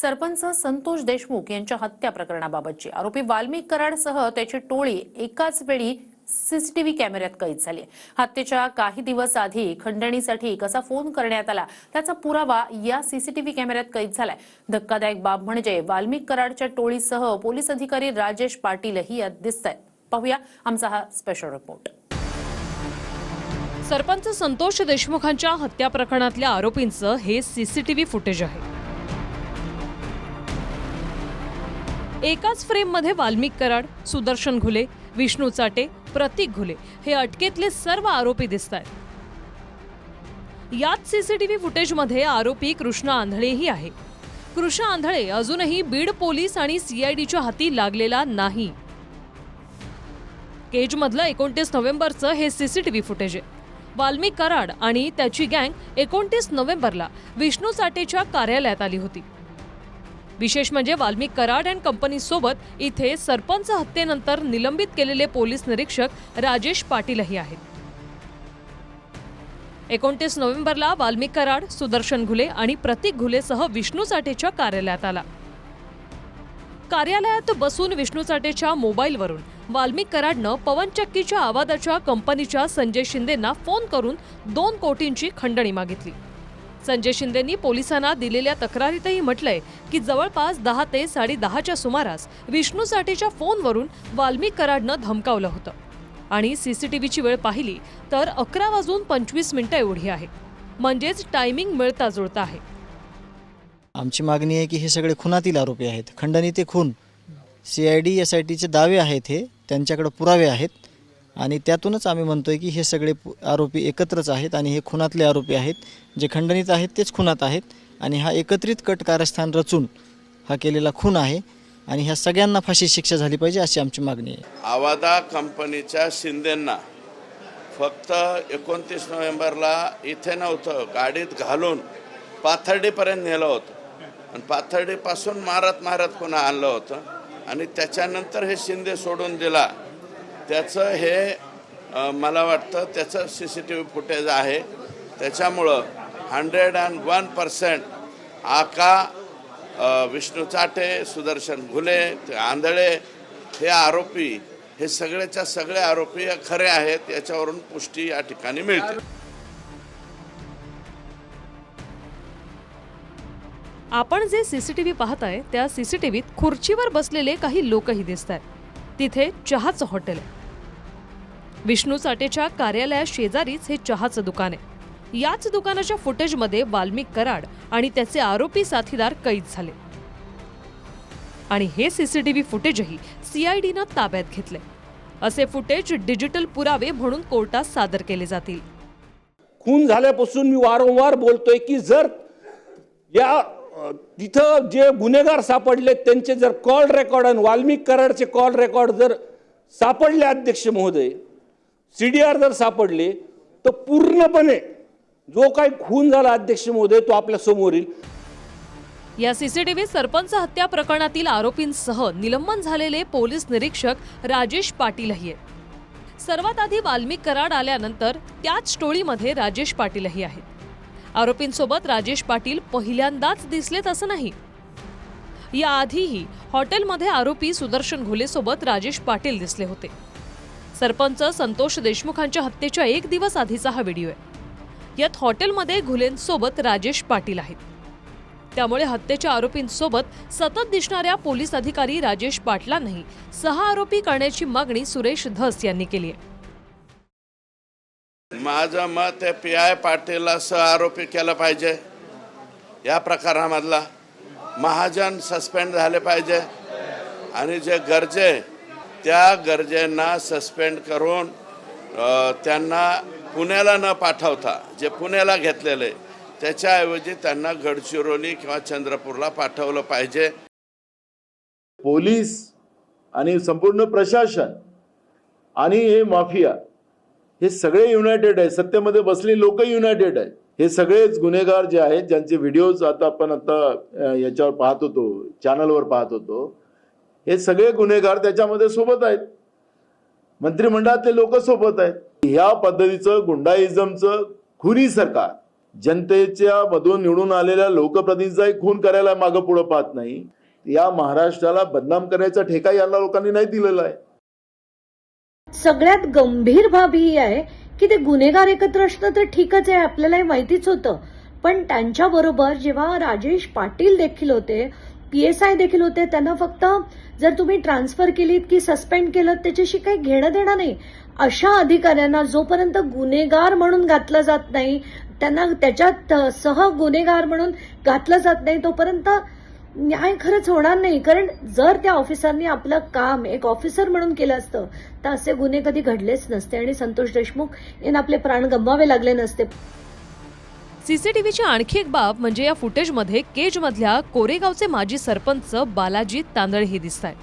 सरपंच संतोष देशमुख यांच्या हत्या प्रकरणाबाबतची आरोपी वाल्मिक कराडसह त्याची टोळी एकाच वेळी सीसीटीव्ही कॅमेऱ्यात कैद झाली. हत्येच्या काही दिवस आधी खंडणीसाठी कसा फोन करण्यात आला त्याचा पुरावा या सीसीटीव्ही कॅमेऱ्यात कैद झालाय. धक्कादायक बाब म्हणजे वाल्मिक कराडच्या टोळीसह पोलीस अधिकारी राजेश पाटीलही यात दिसत आहेत पाहूया आमचा हा स्पेशल रिपोर्ट सरपंच संतोष देशमुखांच्या हत्या प्रकरणातल्या आरोपींचं हे सीसीटीव्ही फुटेज आहे. एकाच फ्रेममध्ये वाल्मिक कराड सुदर्शन घुले विष्णू चाटे प्रतीक घुले हे अटकेतले सर्व आरोपी दिसत आहेत याच सीसीटीव्ही फुटेजमध्ये आरोपी कृष्ण आंधळेही आहे. कृष्ण आंधळे अजूनही बीड पोलीस आणि सीआयडीच्या हाती लागलेला नाही. केजमधलं एकोणतीस नोव्हेंबरचं हे सीसीटीव्ही फुटेज आहे. वाल्मिक कराड आणि त्याची गँग एकोणतीस नोव्हेंबरला विष्णू चाटेच्या कार्यालयात आली होती. विशेष म्हणजे वाल्मिक कराड अँड कंपनी सोबत इथे सरपंच हत्येनंतर निलंबित केलेले पोलीस निरीक्षक राजेश पाटीलही आहेत. एकोणतीस नोव्हेंबरला वाल्मिक कराड सुदर्शन घुले आणि प्रतीक घुलेसह विष्णू साठेच्या कार्यालयात आला. कार्यालयात बसून विष्णू साठेच्या मोबाईलवरून वाल्मिक कराडनं पवनचक्कीच्या आवाजाच्या कंपनीच्या संजय शिंदेंना फोन करून दोन कोटींची खंडणी मागितली. संजय शिंदेंनी पोलिसांना दिलेल्या तक्रारीतही म्हटलंय की जवळपास दहा ते साडेदहाच्या सुमारास विष्णूसाठीच्या फोनवरून वाल्मिक कराडनं धमकावलं होतं. आणि सीसीटीव्हीची वेळ पाहिली तर अकरा वाजून पंचवीस मिनिटं एवढी आहे. म्हणजेच टायमिंग मिळता जुळता आहे. आमची मागणी आहे की हे सगळे खुनातील आरोपी आहेत. खंडणी ते खून C I D S I टीचे दावे आहेत हे त्यांच्याकडे पुरावे आहेत. आणि त्यातूनच आम्ही म्हणतोय की हे सगळे आरोपी एकत्रच आहेत आणि हे खुनातले आरोपी आहेत. जे खंडणीत आहेत तेच खुनात आहेत. आणि हा एकत्रित कट कारस्थान रचून हा केलेला खून आहे. आणि ह्या सगळ्यांना फाशी शिक्षा झाली पाहिजे अशी आमची मागणी आहे. आवादा कंपनीच्या शिंदेंना. फक्त एकोणतीस नोव्हेंबरला इथे नव्हतं. गाडीत घालून पाथर्डीपर्यंत नेलं होतं. आणि पाथर्डीपासून मारत मारत पुन्हा आणलं होतं. आणि त्याच्यानंतर हे शिंदे सोडून दिला. त्याचं हे मला वाटतं त्याचं C C T V footage आहे. त्याच्यामुळं हंड्रेड अँड वन पर्सेंट आका विष्णू चाटे सुदर्शन घुले ते आंधळे हे आरोपी हे सगळ्याच्या सगळे आरोपी खरे आहेत याच्यावरून पुष्टी या ठिकाणी मिळते. आपण जे सीसीटीव्ही पाहताय त्या सीसीटीव्हीत खुर्चीवर बसलेले काही लोकही दिसत आहेत तिथे चहाचं हॉटेल आहे. विष्णू साठेच्या कार्यालया शेजारीच हे चहाचं दुकान आहे. याच दुकानाच्या फुटेजमध्ये वाल्मिक कराड आणि त्याचे आरोपी साथीदार कैद झाले. आणि हे सीसीटीव्ही फुटेजही सीआयडीनं ताब्यात घेतले असे फुटेज डिजिटल पुरावे म्हणून कोर्टात सादर केले जातील. खून झाल्यापासून मी वारंवार बोलतोय की जर या तिथं जे गुन्हेगार सापडले त्यांचे जर कॉल रेकॉर्ड आणि वाल्मिक कराडचे कॉल रेकॉर्ड जर सापडले अध्यक्ष महोदय सी डी आर जर सापडले तर पूर्णपणे जो काही खून झाला अध्यक्ष महोदय तो आपल्यासमोर येईल. या सीसीटीव्ही सरपंच हत्या प्रकरणातील आरोपींसह निलंबन झालेले पोलीस निरीक्षक राजेश पाटीलही आहेत सर्वात आधी वाल्मिक कराड आल्यानंतर त्याच टोळीमध्ये राजेश पाटीलही आहेत. आरोपींसोबत राजेश पाटील पहिल्यांदाच दिसलेत असं नाही. याआधीही हॉटेलमध्ये आरोपी सुदर्शन घुलेसोबत राजेश पाटील दिसले होते. सरपंच संतोष देशमुखांच्या हत्येच्या एक दिवस आधीचा हा व्हिडिओ आहे. यात हॉटेलमध्ये घुलेंसोबत राजेश पाटील आहेत. त्यामुळे हत्येच्या आरोपींसोबत सतत दिसणाऱ्या पोलीस अधिकारी राजेश पाटलांनाही सहा आरोपी करण्याची मागणी सुरेश धस यांनी केली आहे. माझं मत आहे पी आय पाटीलला सह आरोपी केलं पाहिजे. या प्रकारामधला महाजन सस्पेंड झाले पाहिजे. आणि जे गरजे त्या गरजेंना सस्पेंड करून त्यांना पुण्याला न पाठवता जे पुण्याला घेतलेले त्याच्याऐवजी त्यांना गडचिरोली किंवा चंद्रपूरला पाठवलं पाहिजे. पोलीस आणि संपूर्ण प्रशासन आणि हे माफिया हे सगळे युनायटेड आहे. सत्तेमध्ये बसले लोक युनायटेड आहे. हे सगळेच गुन्हेगार जे आहेत ज्यांचे व्हिडिओज आता आपण आता याच्यावर पाहत होतो चॅनलवर पाहत होतो हे सगळे गुन्हेगार त्याच्यामध्ये सोबत आहेत. मंत्रिमंडळातले लोक सोबत आहेत. ह्या पद्धतीचं गुंडाइझमचं खुनी सरकार जनतेच्या मधून निवडून आलेल्या लोकप्रतिनिधीचाही खून करायला मागं पुढं पाहत नाही. या महाराष्ट्राला बदनाम करण्याचा ठेका यांना लोकांनी नाही दिलेला आहे. सगळ्यात गंभीर बाब ही आहे की ते गुन्हेगार एकत्र असणं तर ठीकच आहे आपल्यालाही माहितीच होतं. पण त्यांच्याबरोबर जेव्हा राजेश पाटील देखील होते पी एस आय देखील होते त्यांना फक्त जर तुम्ही ट्रान्सफर केलीत की सस्पेंड केलं त्याच्याशी काही घेणं देणं नाही. अशा अधिकाऱ्यांना जोपर्यंत गुन्हेगार म्हणून घातलं जात नाही त्यांना त्याच्यात सह गुन्हेगार म्हणून घातलं जात नाही तोपर्यंत न्याय खरंच होणार नाही. कारण जर त्या ऑफिसरनी आपलं काम एक ऑफिसर म्हणून केलं असतं तर असे गुन्हे कधी घडलेच नसते. आणि संतोष देशमुख यांना आपले प्राण गमवावे लागले नसते. सीसीटीव्हीची आणखी एक बाब म्हणजे या फुटेजमध्ये केजमधल्या कोरेगावचे माजी सरपंच बालाजी तांदळे हे दिसत आहेत.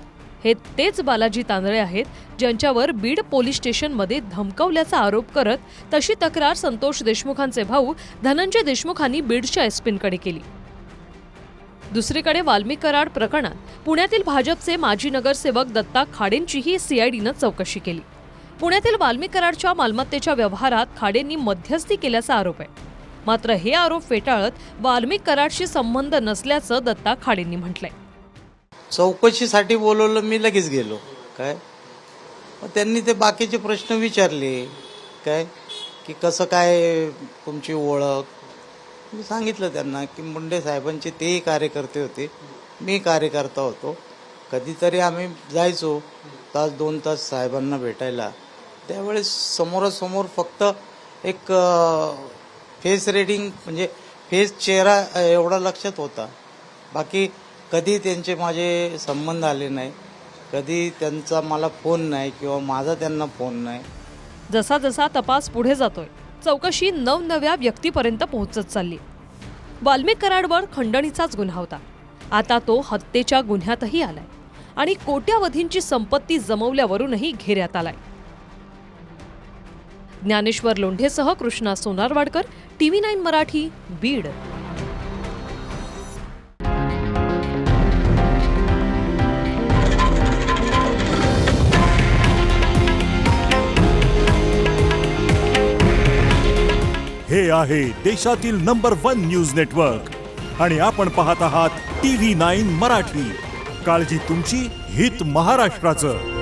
हे तेच बालाजी तांदळे आहेत ज्यांच्यावर बीड पोलीस स्टेशनमध्ये धमकवल्याचा आरोप करत तशी तक्रार संतोष देशमुखांचे भाऊ धनंजय देशमुखांनी बीडच्या एसपींकडे केली. दुसरीकडे वाल्मिक कराड प्रकरणात पुण्यातील भाजपचे माजी नगरसेवक दत्ता खाडेंचीही सीआयडीनं चौकशी केली. पुण्यातील वाल्मिक कराडच्या मालमत्तेच्या व्यवहारात खाडेंनी मध्यस्थी केल्याचा आरोप आहे. मात्र हे आरोप फेटाळत वाल्मिक कराडशी संबंध नसल्याचं दत्ता खाडेंनी म्हटलंय. चौकशीसाठी बोलवलं मी लगेच गेलो. काय? मग त्यांनी ते बाकीचे प्रश्न विचारले. काय? की कसं काय तुमची ओळख? मी सांगितलं त्यांना की मुंडे साहेबांचे तेही कार्यकर्ते होते. मी कार्यकर्ता होतो. कधीतरी आम्ही जायचो. तास दोन तास साहेबांना भेटायला. त्यावेळेस समोरासमोर फक्त एक फेस रेडिंग म्हणजे फेस चेहरा एवढा लक्षात होता. बाकी कधी त्यांचे माझे संबंध आले नाही कधी त्यांचा मला फोन नाही किंवा माझा त्यांना फोन नाही. जसा जसा तपास पुढे जातोय चौकशी नवनव्या व्यक्तीपर्यंत पोहोचत चालली. वाल्मिक कराडवर खंडणीचाच गुन्हा होता. आता तो हत्येच्या गुन्ह्यातही आलाय आणि कोट्यावधींची संपत्ती जमवल्यावरूनही घेऱ्यात आलाय. ज्ञानेश्वर लोंढेसह कृष्णा सोनारवाडकर टीव्ही नाईन मराठी बीड. हे आहे देशातील नंबर वन न्यूज नेटवर्क. आणि आपण पाहत आहात टी व्ही नाईन मराठी. काळजी तुमची हित महाराष्ट्राचं.